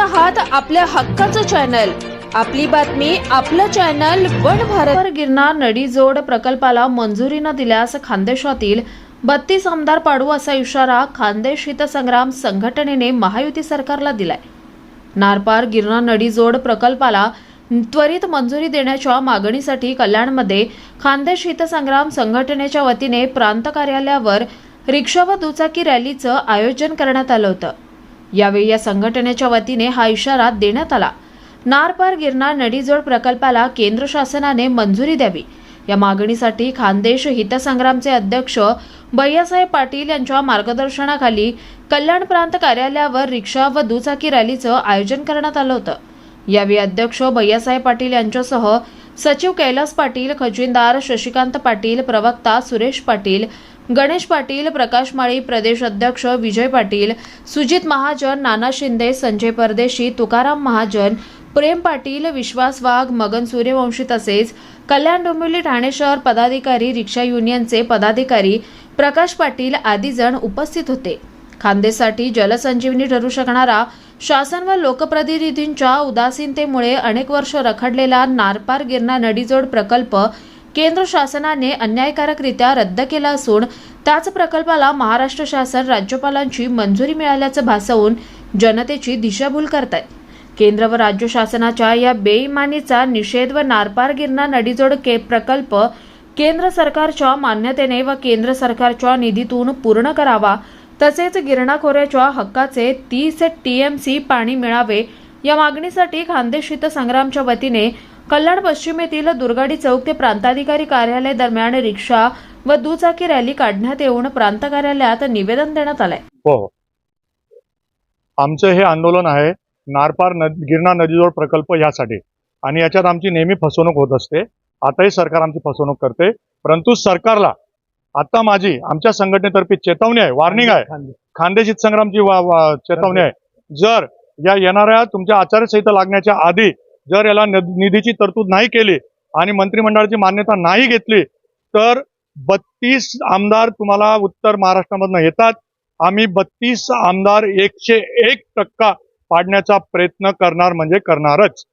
आहात आपल्या हक्काचं चॅनल. आपली बातमी आपलं चॅनल वन भारत. गिरनार नडीजोड प्रकल्पाला मंजुरी न दिल्यास खानदेशातील बत्तीस आमदार पाडू असा इशारा खानदेश हितसंग्राम संघटनेने महायुती सरकारला दिलाय. नारपार गिरणा नडीजोड प्रकल्पाला त्वरित मंजुरी देण्याच्या मागणीसाठी कल्याणमध्ये खानदेश हितसंग्राम संघटनेच्या वतीने प्रांत कार्यालयावर रिक्षा व दुचाकी रॅलीचं आयोजन करण्यात आलं होतं. यावेळी या संघटनेच्या वतीने हा इशारा देण्यात आला. नारपार गिरणार नदीजोड प्रकल्पाला केंद्र शासनाने मंजुरी द्यावी. या मागणीसाठी खानदेश हितसंग्रामचे अध्यक्ष भैयासाहेब पाटील यांच्या मार्गदर्शनाखाली कल्याण प्रांत कार्यालयावर रिक्षा व दुचाकी रॅलीचं आयोजन करण्यात आलं होतं. यावेळी अध्यक्ष भैयासाहेब पाटील यांच्यासह सचिव कैलास पाटील खजिनदार शशिकांत पाटील प्रवक्ता सुरेश पाटील गणेश पाटील प्रकाश माळी प्रदेश अध्यक्ष विजय पाटील सुजित महाजन नाना शिंदे संजय परदेशी तुकाराम महाजन प्रेम पाटील विश्वास वाघ मगन सूर्यवंशी तसेच कल्याण डोंबिवली ठाणे शहर पदाधिकारी रिक्षा युनियनचे पदाधिकारी प्रकाश पाटील आदी जण उपस्थित होते. खांदेसाठी जलसंजीवनी ठरू शकणारा शासन व लोकप्रतिनिधींच्या उदासीनतेमुळे अनेक वर्ष रखडलेला नारपार गिरणा नडीजोड प्रकल्प केंद्र शासनाने अन्यायकारकरित्या रद्द केला असून त्याच प्रकल्पाला महाराष्ट्र शासन राज्यपालांची मंजुरी मिळाल्याचं भासवून जनतेची दिशाभूल करत आहे केंद्र व राज्य शासनाच्या या बेईमानीचा निषेध व नारपार गिरणा नडीजोड के प्रकल्प केंद्र सरकारच्या मान्यतेने व केंद्र सरकारच्या निधीतून पूर्ण करावा तसेच गिरणा खोऱ्याच्या हक्काचे तीस टीएमसी पाणी मिळावे या मागणीसाठी खानदेश संग्रामच्या वतीने कल्याण पश्चिम येथील दुर्गाडी चौक ते प्रांताधिकारी कार्यालय दरम्यान रिक्षा व दुचाकी रॅली काढण्यात येऊन प्रांत कार्यालयात निवेदन देण्यात आलंय. हो आमचं हे आंदोलन आहे नारपार नद गिरणा नदीजोड प्रकल्प यासाठी. आणि याच्यात आमची नेहमी फसवणूक होत असते. आताही सरकार आमची फसवणूक करते. परंतु सरकारला आता माझी आमच्या संघटनेतर्फे चेतावणी आहे वॉर्निंग आहे. खानदेश संग्रामची वा, वा, चेतावणी आहे. जर या येणाऱ्या तुमच्या आचारसंहिता लागण्याच्या आधी जर याला निधीची तरतूद नाही केली आणि मंत्रिमंडळाची मान्यता नाही घेतली तर बत्तीस आमदार तुम्हाला उत्तर महाराष्ट्रामधनं येतात. आम्ही बत्तीस आमदार एकशे एक टक्का पाडण्याचा प्रयत्न करणार म्हणजे करणारच.